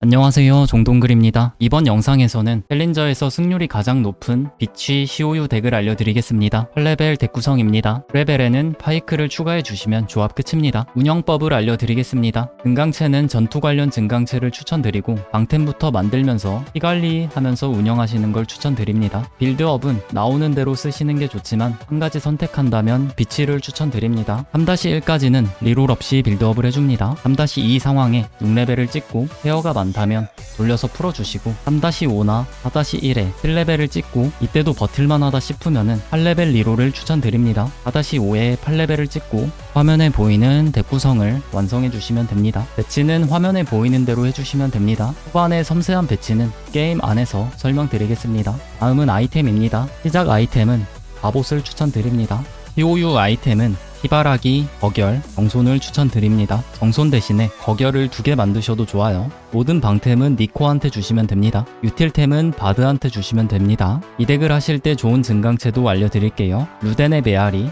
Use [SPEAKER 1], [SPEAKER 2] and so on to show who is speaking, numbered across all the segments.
[SPEAKER 1] 안녕하세요 종동글입니다. 이번 영상에서는 챌린저에서 승률이 가장 높은 비치 시오유 덱을 알려드리겠습니다. 8레벨 덱 구성입니다. 레벨에는 파이크를 추가해 주시면 조합 끝입니다. 운영법을 알려드리겠습니다. 증강체는 전투 관련 증강체를 추천드리고 방템부터 만들면서 피관리하면서 운영하시는 걸 추천드립니다. 빌드업은 나오는 대로 쓰시는 게 좋지만 한 가지 선택한다면 비치를 추천드립니다. 3-1까지는 리롤 없이 빌드업을 해줍니다. 3-2 상황에 6레벨을 찍고 페어가 많다면 돌려서 풀어주시고 3-5나 4-1에 7레벨을 찍고 이때도 버틸만 하다 싶으면은 8레벨 리롤을 추천드립니다. 4-5에 8레벨을 찍고 화면에 보이는 덱 구성을 완성해 주시면 됩니다. 배치는 화면에 보이는 대로 해주시면 됩니다. 후반의 섬세한 배치는 게임 안에서 설명드리겠습니다. 다음은 아이템입니다. 시작 아이템은 갑옷을 추천드립니다. POU 아이템은 희바라기, 거결, 정손을 추천드립니다. 정손 대신에 거결을 두 개 만드셔도 좋아요. 모든 방템은 니코한테 주시면 됩니다. 유틸템은 바드한테 주시면 됩니다. 이 덱을 하실 때 좋은 증강체도 알려드릴게요. 루덴의 메아리,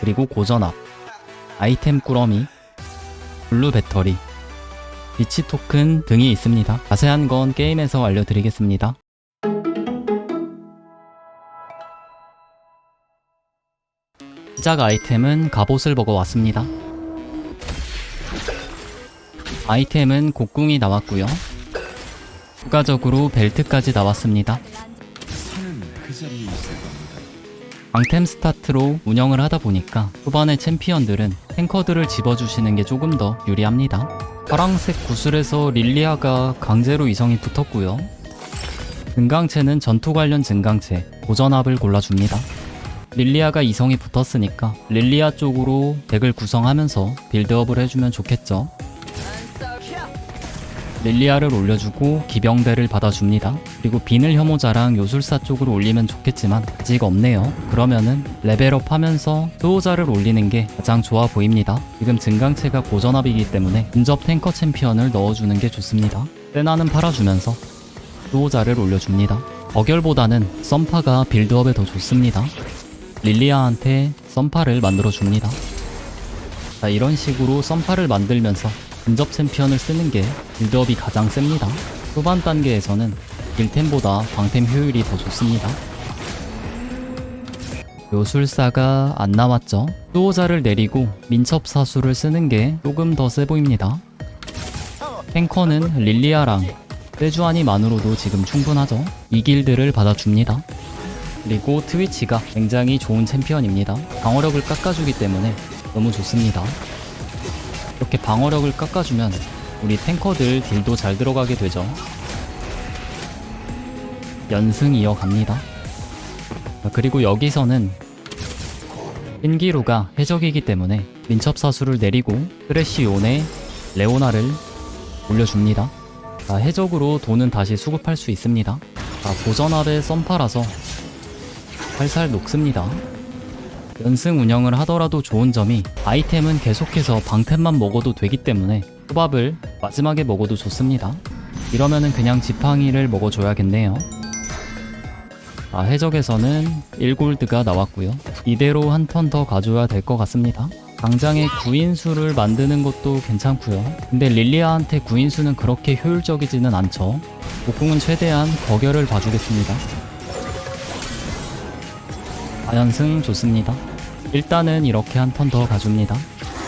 [SPEAKER 1] 그리고 고전압, 아이템 꾸러미, 블루 배터리, 비치 토큰 등이 있습니다. 자세한 건 게임에서 알려드리겠습니다. 시작 아이템은 갑옷을 먹어 왔습니다. 아이템은 곡궁이 나왔고요. 추가적으로 벨트까지 나왔습니다. 방템 스타트로 운영을 하다 보니까 후반의 챔피언들은 탱커들을 집어주시는 게 조금 더 유리합니다. 파랑색 구슬에서 릴리아가 강제로 이성이 붙었고요. 증강체는 전투 관련 증강체, 고전압을 골라줍니다. 릴리아가 이성이 붙었으니까 릴리아 쪽으로 덱을 구성하면서 빌드업을 해주면 좋겠죠. 릴리아를 올려주고 기병대를 받아줍니다. 그리고 비늘 혐오자랑 요술사 쪽으로 올리면 좋겠지만 아직 없네요. 그러면은 레벨업 하면서 수호자를 올리는 게 가장 좋아 보입니다. 지금 증강체가 고전압이기 때문에 근접 탱커 챔피언을 넣어주는 게 좋습니다. 세나는 팔아주면서 수호자를 올려줍니다. 어결보다는 썸파가 빌드업에 더 좋습니다. 릴리아한테 썸파를 만들어 줍니다. 자, 이런 식으로 썸파를 만들면서 근접 챔피언을 쓰는 게 빌드업이 가장 셉니다. 후반 단계에서는 딜템보다 방템 효율이 더 좋습니다. 요술사가 안 나왔죠. 수호자를 내리고 민첩 사수를 쓰는 게 조금 더 세 보입니다. 탱커는 릴리아랑 세주아니만으로도 지금 충분하죠. 이 길드를 받아줍니다. 그리고 트위치가 굉장히 좋은 챔피언입니다. 방어력을 깎아주기 때문에 너무 좋습니다. 이렇게 방어력을 깎아주면 우리 탱커들 딜도 잘 들어가게 되죠. 연승 이어갑니다. 자, 그리고 여기서는 신기루가 해적이기 때문에 민첩사수를 내리고 쓰레시온에 레오나를 올려줍니다. 자, 해적으로 돈은 다시 수급할 수 있습니다. 자, 고전압의 썸파라서 살살 녹습니다. 연승 운영을 하더라도 좋은 점이 아이템은 계속해서 방템만 먹어도 되기 때문에 후밥을 마지막에 먹어도 좋습니다. 이러면은 그냥 지팡이를 먹어줘야겠네요. 아, 해적에서는 1골드가 나왔고요. 이대로 한 턴 더 가져야 될 것 같습니다. 당장에 구인수를 만드는 것도 괜찮고요. 근데 릴리아한테 구인수는 그렇게 효율적이지는 않죠. 목궁은 최대한 거결을 봐주겠습니다. 4연승 좋습니다. 일단은 이렇게 한 턴 더 가줍니다.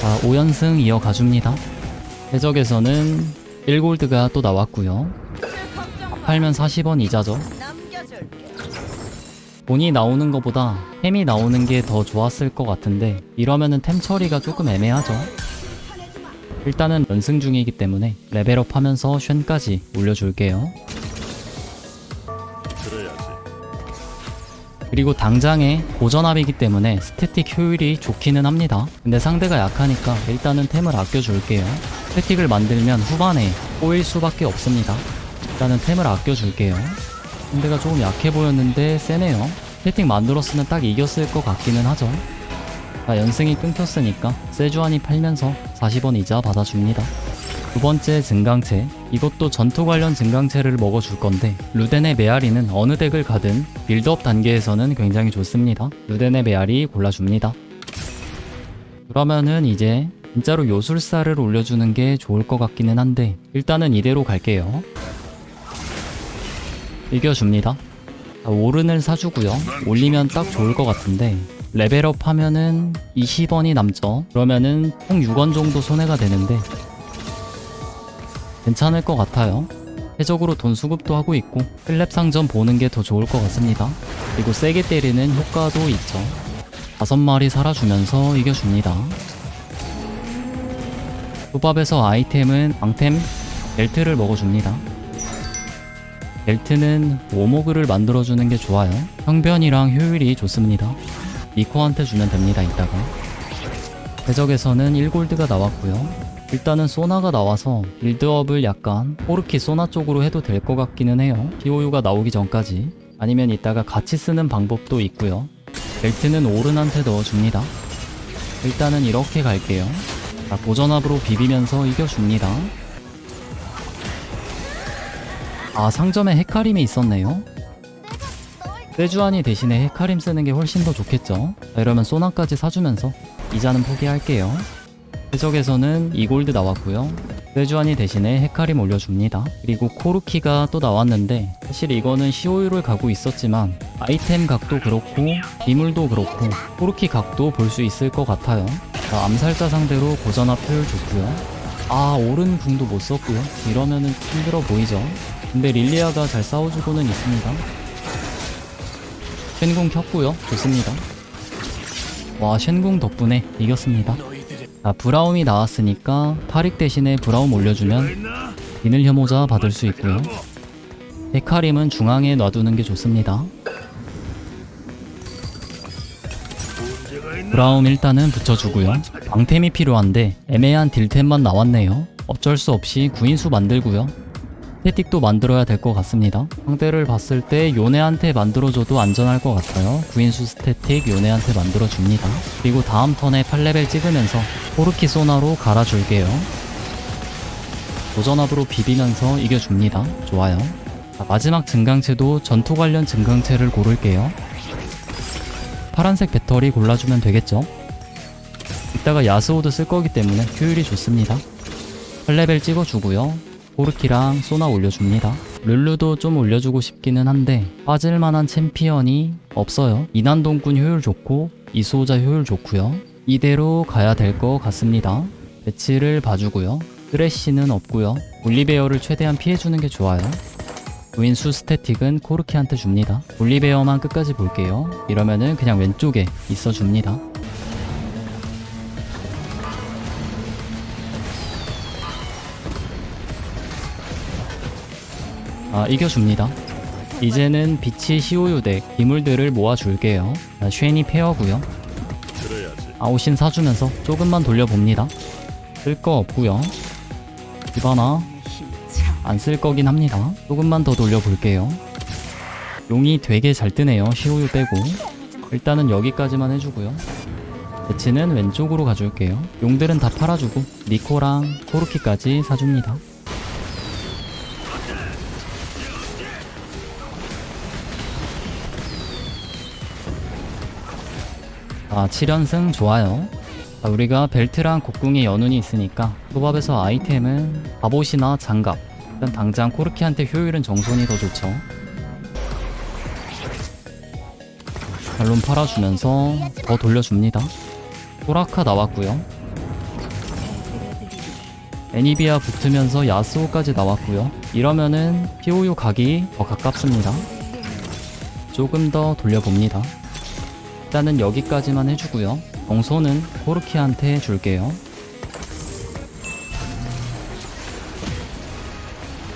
[SPEAKER 1] 자, 5연승 이어 가줍니다. 해적에서는 1골드가 또 나왔고요. 팔면 40원 이자죠. 돈이 나오는 것보다 템이 나오는 게 더 좋았을 것 같은데 이러면은 템 처리가 조금 애매하죠. 일단은 연승 중이기 때문에 레벨업 하면서 쉔까지 올려줄게요. 그리고 당장에 고전압이기 때문에 스태틱 효율이 좋기는 합니다. 근데 상대가 약하니까 일단은 템을 아껴줄게요. 스태틱을 만들면 후반에 꼬일 수밖에 없습니다. 일단은 템을 아껴줄게요. 상대가 조금 약해 보였는데 세네요. 스태틱 만들었으면 딱 이겼을 것 같기는 하죠. 자, 연승이 끊겼으니까 세주안이 팔면서 40원 이자 받아줍니다. 두 번째 증강체. 이것도 전투 관련 증강체를 먹어줄 건데 루덴의 메아리는 어느 덱을 가든 빌드업 단계에서는 굉장히 좋습니다. 루덴의 메아리 골라줍니다. 그러면은 이제 진짜로 요술사를 올려주는 게 좋을 것 같기는 한데 일단은 이대로 갈게요. 이겨줍니다. 자, 오른을 사주고요. 올리면 딱 좋을 것 같은데 레벨업 하면은 20원이 남죠. 그러면은 총 6원 정도 손해가 되는데 괜찮을 것 같아요. 해적으로 돈 수급도 하고 있고 클랩 상점 보는 게 더 좋을 것 같습니다. 그리고 세게 때리는 효과도 있죠. 다섯 마리 살아주면서 이겨줍니다. 조밥에서 아이템은 방템 벨트를 먹어줍니다. 벨트는 워모그를 만들어주는 게 좋아요. 형변이랑 효율이 좋습니다. 니코한테 주면 됩니다, 이따가. 해적에서는 1골드가 나왔고요. 일단은 소나가 나와서 빌드업을 약간 포르키 소나 쪽으로 해도 될 것 같기는 해요. POU가 나오기 전까지. 아니면 이따가 같이 쓰는 방법도 있고요. 벨트는 오른한테 넣어줍니다. 일단은 이렇게 갈게요. 자, 보전압으로 비비면서 이겨줍니다. 아, 상점에 헤카림이 있었네요. 세주안이 대신에 헤카림 쓰는 게 훨씬 더 좋겠죠. 자, 이러면 소나까지 사주면서 이자는 포기할게요. 해적에서는 2골드 나왔고요. 세주안이 대신에 헤카림 올려줍니다. 그리고 코르키가 또 나왔는데 사실 이거는 시오유를 가고 있었지만 아이템 각도 그렇고 비물도 그렇고 코르키 각도 볼 수 있을 것 같아요. 자, 암살자 상대로 고전압 효율 좋고요. 아 오른 궁도 못 썼고요. 이러면은 힘들어 보이죠. 근데 릴리아가 잘 싸워주고는 있습니다. 쉔궁 켰고요. 좋습니다. 와 쉔궁 덕분에 이겼습니다. 자 브라움이 나왔으니까 파릭 대신에 브라움 올려주면 비늘 혐오자 받을 수 있고요. 헤카림은 중앙에 놔두는 게 좋습니다. 브라움 일단은 붙여주고요. 방템이 필요한데 애매한 딜템만 나왔네요. 어쩔 수 없이 구인수 만들고요. 스태틱도 만들어야 될 것 같습니다. 상대를 봤을 때 요네한테 만들어줘도 안전할 것 같아요. 구인수 스태틱 요네한테 만들어줍니다. 그리고 다음 턴에 8레벨 찍으면서 포르키 소나로 갈아줄게요. 도전압으로 비비면서 이겨줍니다. 좋아요. 자, 마지막 증강체도 전투 관련 증강체를 고를게요. 파란색 배터리 골라주면 되겠죠? 이따가 야스오드 쓸 거기 때문에 효율이 좋습니다. 8레벨 찍어주고요. 포르키랑 소나 올려줍니다. 룰루도 좀 올려주고 싶기는 한데 빠질만한 챔피언이 없어요. 이난동꾼 효율 좋고 이수호자 효율 좋고요. 이대로 가야 될 것 같습니다. 배치를 봐주고요. 쓰레쉬는 없고요. 올리베어를 최대한 피해주는 게 좋아요. 부인수 스태틱은 코르키한테 줍니다. 올리베어만 끝까지 볼게요. 이러면은 그냥 왼쪽에 있어 줍니다. 아, 이겨줍니다. 이제는 빛이 시오유덱 기물들을 모아줄게요. 아, 쉐니 페어고요. 아웃신 사주면서 조금만 돌려봅니다. 쓸 거 없고요. 디바나 안 쓸 거긴 합니다. 조금만 더 돌려볼게요. 용이 되게 잘 뜨네요. 시오유 빼고. 일단은 여기까지만 해주고요. 배치는 왼쪽으로 가줄게요. 용들은 다 팔아주고 니코랑 코르키까지 사줍니다. 아 7연승 좋아요. 자, 우리가 벨트랑 곡궁의 연운이 있으니까 초밥에서 아이템은 갑옷이나 장갑 일단 당장 코르키한테 효율은 정손이 더 좋죠. 발론 팔아주면서 더 돌려줍니다. 소라카 나왔고요. 애니비아 붙으면서 야스오까지 나왔고요. 이러면은 POU 각이 더 가깝습니다. 조금 더 돌려봅니다 일단은 여기까지만 해주고요. 정소는 코르키한테 줄게요.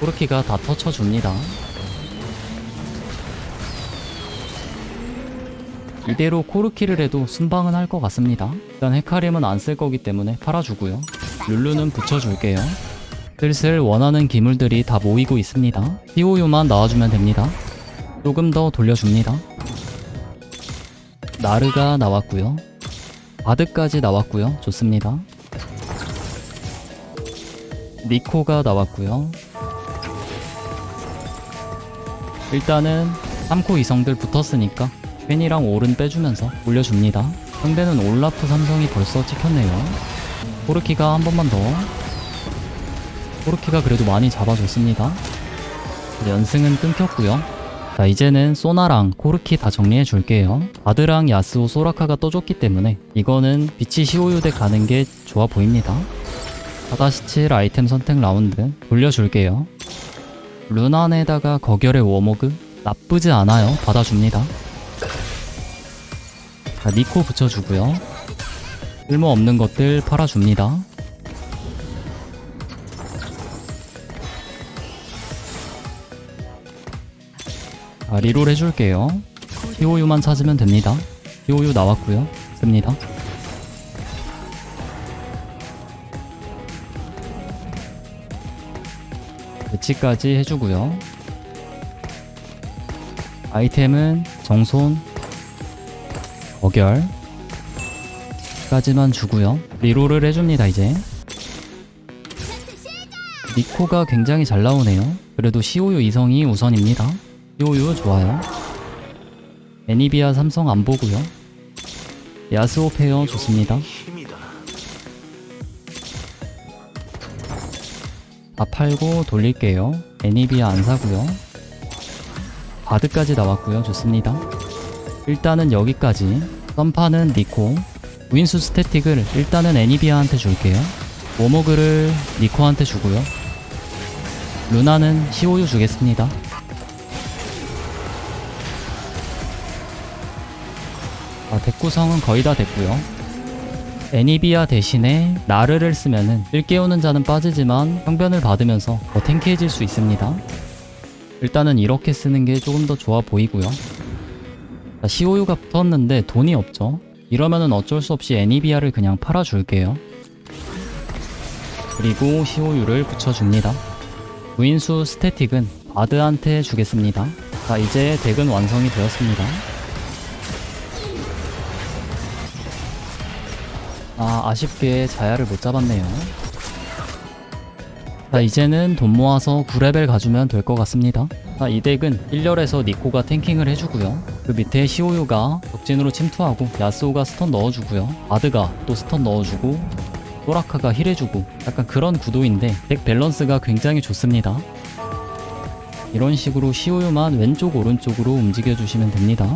[SPEAKER 1] 코르키가 다 터쳐줍니다. 이대로 코르키를 해도 순방은 할 것 같습니다. 일단 헤카림은 안 쓸 거기 때문에 팔아주고요. 룰루는 붙여줄게요. 슬슬 원하는 기물들이 다 모이고 있습니다. POU만 나와주면 됩니다. 조금 더 돌려줍니다. 나르가 나왔고요. 바드까지 나왔고요. 좋습니다. 니코가 나왔고요. 일단은 3코 이성들 붙었으니까 쉐니랑 오른 빼주면서 올려줍니다. 상대는 올라프 삼성이 벌써 찍혔네요. 코르키가 한 번만 더. 코르키가 그래도 많이 잡아줬습니다. 연승은 끊겼고요. 자 이제는 소나랑 코르키 다 정리해 줄게요. 바드랑 야스오 소라카가 떠줬기 때문에 이거는 비치 시오유대 가는 게 좋아 보입니다. 4-7 아이템 선택 라운드 돌려줄게요. 루난에다가 거결의 워모그 나쁘지 않아요. 받아줍니다. 자 니코 붙여주고요. 쓸모없는 것들 팔아줍니다. 자, 리롤 해줄게요. POU만 찾으면 됩니다. POU 나왔고요. 씁니다. 배치까지 해주고요. 아이템은 정손, 어결 까지만 주고요. 리롤을 해줍니다 이제. 니코가 굉장히 잘 나오네요. 그래도 시오유 이성이 우선입니다. 시오유 좋아요. 애니비아 삼성 안 보고요. 야스오 페어 좋습니다. 다 팔고 돌릴게요. 애니비아 안 사고요. 바드까지 나왔고요. 좋습니다. 일단은 여기까지. 썸파는 니코. 윈수 스태틱을 일단은 애니비아한테 줄게요. 워머그를 니코한테 주고요. 루나는 시오유 주겠습니다. 아, 덱 구성은 거의 다 됐고요. 애니비아 대신에 나르를 쓰면은 일 깨우는 자는 빠지지만 형변을 받으면서 더 탱키해질 수 있습니다. 일단은 이렇게 쓰는 게 조금 더 좋아 보이고요. 자, 시오유가 붙었는데 돈이 없죠. 이러면은 어쩔 수 없이 애니비아를 그냥 팔아줄게요. 그리고 시오유를 붙여줍니다. 무인수 스태틱은 바드한테 주겠습니다. 자 이제 덱은 완성이 되었습니다. 아, 아쉽게 자야를 못 잡았네요. 자, 이제는 돈 모아서 9레벨 가주면 될 것 같습니다. 자, 이 덱은 1렬에서 니코가 탱킹을 해주고요. 그 밑에 시오유가 적진으로 침투하고 야스오가 스턴 넣어주고요. 아드가 또 스턴 넣어주고 소라카가 힐해주고 약간 그런 구도인데 덱 밸런스가 굉장히 좋습니다. 이런 식으로 시오유만 왼쪽 오른쪽으로 움직여주시면 됩니다.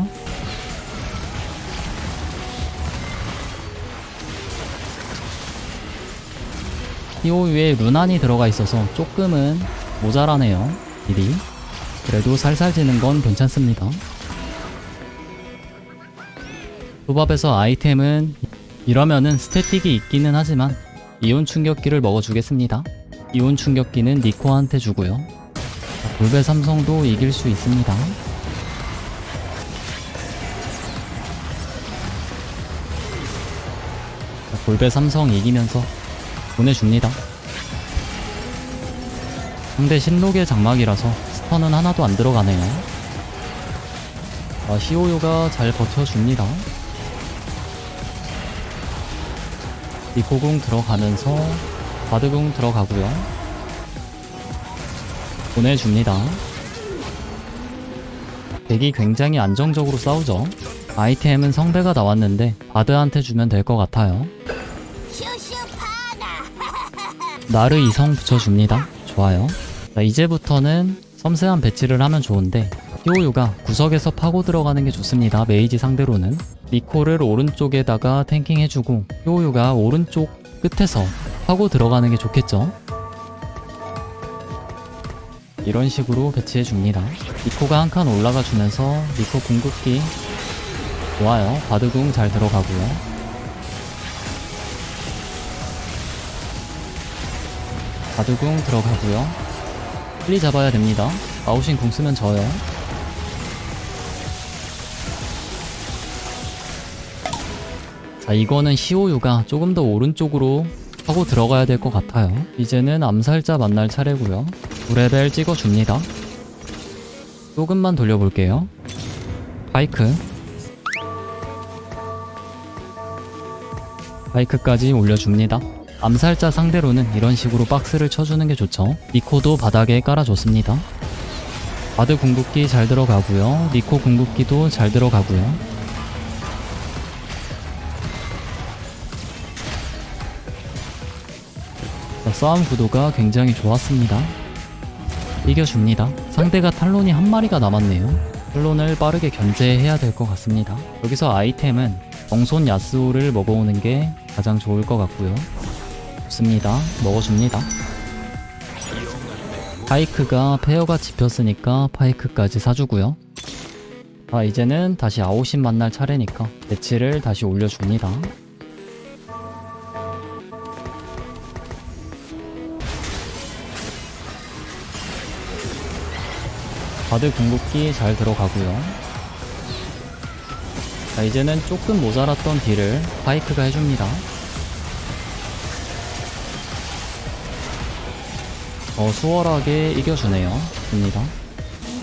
[SPEAKER 1] 히오유에 루난이 들어가 있어서 조금은 모자라네요. 딜이. 그래도 살살 지는 건 괜찮습니다. 도밥에서 아이템은 이러면은 스태틱이 있기는 하지만 이온 충격기를 먹어주겠습니다. 이온 충격기는 니코한테 주고요. 자, 골배 삼성도 이길 수 있습니다. 자, 골배 삼성 이기면서 보내줍니다. 상대 신록의 장막이라서 스턴은 하나도 안 들어가네요. 아, 시오요가 잘 버텨줍니다. 리코궁 들어가면서 바드궁 들어가고요. 보내줍니다. 덱이 굉장히 안정적으로 싸우죠. 아이템은 성배가 나왔는데 바드한테 주면 될 것 같아요. 나르 이성 붙여줍니다. 좋아요. 자, 이제부터는 섬세한 배치를 하면 좋은데 히오유가 구석에서 파고 들어가는 게 좋습니다. 메이지 상대로는 니코를 오른쪽에다가 탱킹 해주고 히오유가 오른쪽 끝에서 파고 들어가는 게 좋겠죠. 이런 식으로 배치해 줍니다. 니코가 한 칸 올라가 주면서 니코 궁극기 좋아요. 바드궁 잘 들어가고요. 바드궁 들어가고요. 빨리 잡아야 됩니다. 아웃인 궁 쓰면 져요. 자, 이거는 시오유가 조금 더 오른쪽으로 하고 들어가야 될 것 같아요. 이제는 암살자 만날 차례고요. 9레벨 찍어줍니다. 조금만 돌려볼게요. 파이크. 파이크까지 올려줍니다. 암살자 상대로는 이런 식으로 박스를 쳐주는 게 좋죠. 니코도 바닥에 깔아줬습니다. 바드 궁극기 잘 들어가고요. 니코 궁극기도 잘 들어가고요. 싸움 구도가 굉장히 좋았습니다. 이겨줍니다. 상대가 탈론이 한 마리가 남았네요. 탈론을 빠르게 견제해야 될 것 같습니다. 여기서 아이템은 정손 야스오를 먹어오는 게 가장 좋을 것 같고요. 좋습니다. 먹어줍니다. 파이크가 페어가 집혔으니까 파이크까지 사주고요. 자 이제는 다시 아오신 만날 차례니까 배치를 다시 올려줍니다. 바드 궁극기 잘 들어가고요. 자 이제는 조금 모자랐던 딜을 파이크가 해줍니다. 더 수월하게 이겨주네요. 좋습니다.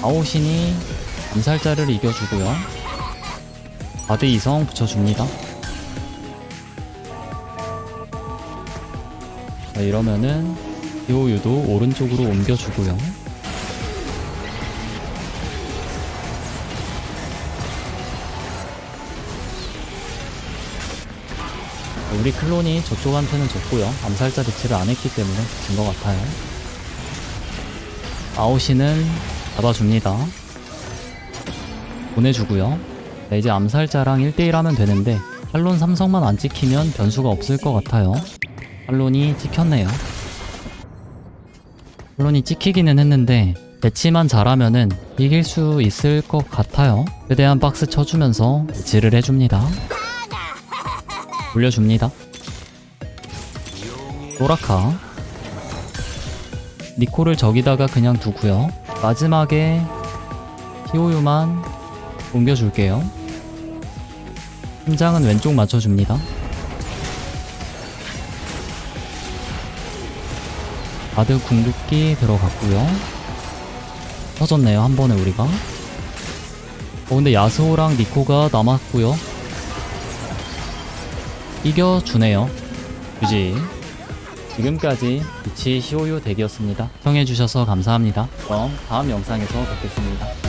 [SPEAKER 1] 아오신이 암살자를 이겨주고요. 바드 이성 붙여줍니다. 자, 이러면은 디오유도 오른쪽으로 옮겨주고요. 우리 클론이 저쪽한테는 졌고요. 암살자 배치를 안 했기 때문에 진 것 같아요. 아오시는 잡아줍니다. 보내주고요. 네, 이제 암살자랑 1대1 하면 되는데 탈론 삼성만 안 찍히면 변수가 없을 것 같아요. 탈론이 찍혔네요. 탈론이 찍히기는 했는데 배치만 잘하면은 이길 수 있을 것 같아요. 최대한 박스 쳐주면서 배치를 해줍니다. 올려줍니다. 노라카 니코를 저기다가 그냥 두고요. 마지막에 히오유만 옮겨줄게요. 심장은 왼쪽 맞춰줍니다. 바드 궁극기 들어갔고요. 터졌네요 한 번에 우리가. 어 근데 야스오랑 니코가 남았고요. 이겨주네요. 유지. 지금까지 비치 시오유 덱이었습니다. 시청해주셔서 감사합니다. 그럼 다음 영상에서 뵙겠습니다.